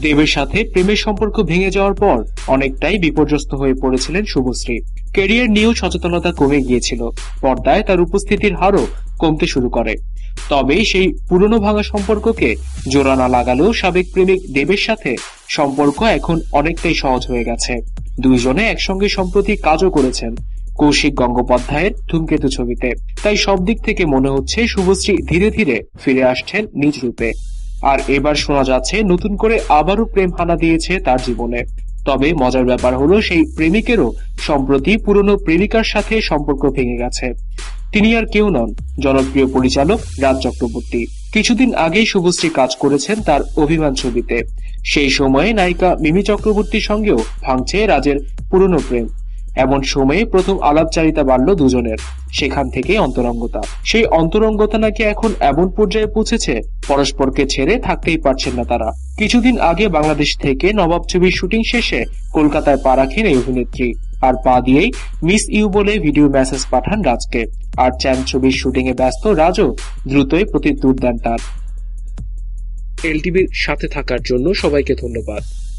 দেবের সাথে প্রেমের সম্পর্ক ভেঙে যাওয়ার পর অনেকটাই বিপর্যস্ত হয়ে পড়েছিলেন শুভশ্রী। ক্যারিয়ার নিয়েও সচেতনতা কমে গিয়েছিল। পর্দায় তার উপস্থিতির হারও কমতে শুরু করে। তবে সেই পুরনো ভাঙা সম্পর্ককে জোড়া না লাগালেও সাবেক প্রেমিক দেবের সাথে সম্পর্ক এখন অনেকটাই সহজ হয়ে গেছে। দুইজনে একসঙ্গে সম্প্রতি কাজও করেছেন কৌশিক গঙ্গোপাধ্যায়ের ধূমকেতু ছবিতে। তাই সব দিক থেকে মনে হচ্ছে শুভশ্রী ধীরে ধীরে ফিরে আসছেন নিজ রূপে। আর এবার শোনা যাচ্ছে, নতুন করে আবারও প্রেম হানা দিয়েছে তার জীবনে। তবে মজার ব্যাপার হলো, সেই প্রেমিকেরও সম্প্রতি পুরনো প্রেমিকার সাথে সম্পর্ক ভেঙে গেছে। তিনি আর কেউ নন, জনপ্রিয় পরিচালক রাজ চক্রবর্তী। কিছুদিন আগেই শুভশ্রী কাজ করেছেন তার অভিমান ছবিতে। সেই সময়ে নায়িকা মিমি চক্রবর্তীর সঙ্গেও ভাঙছে রাজের পুরনো প্রেম। এমন সময়ে প্রথম আলাপচারিতা বাড়ল দুজনের, সেখান থেকে অন্তরঙ্গতা। সেই অন্তরঙ্গতা নাকি এখন এমন পর্যায়ে পৌঁছেছে, পরস্পরকে ছেড়ে থাকতেই পারছেন না তারা। কিছুদিন আগে বাংলাদেশ থেকে নবাব ছবির শুটিং শেষে কলকাতায় পা রাখেন এই অভিনেত্রী। আর পা দিয়েই মিস ইউ বলে ভিডিও মেসেজ পাঠান রাজকে। আর চ্যান ছবির শুটিং এ ব্যস্ত রাজও দ্রুতই প্রতিদ্বুর দেন তার। এলটিভির সাথে থাকার জন্য সবাইকে ধন্যবাদ।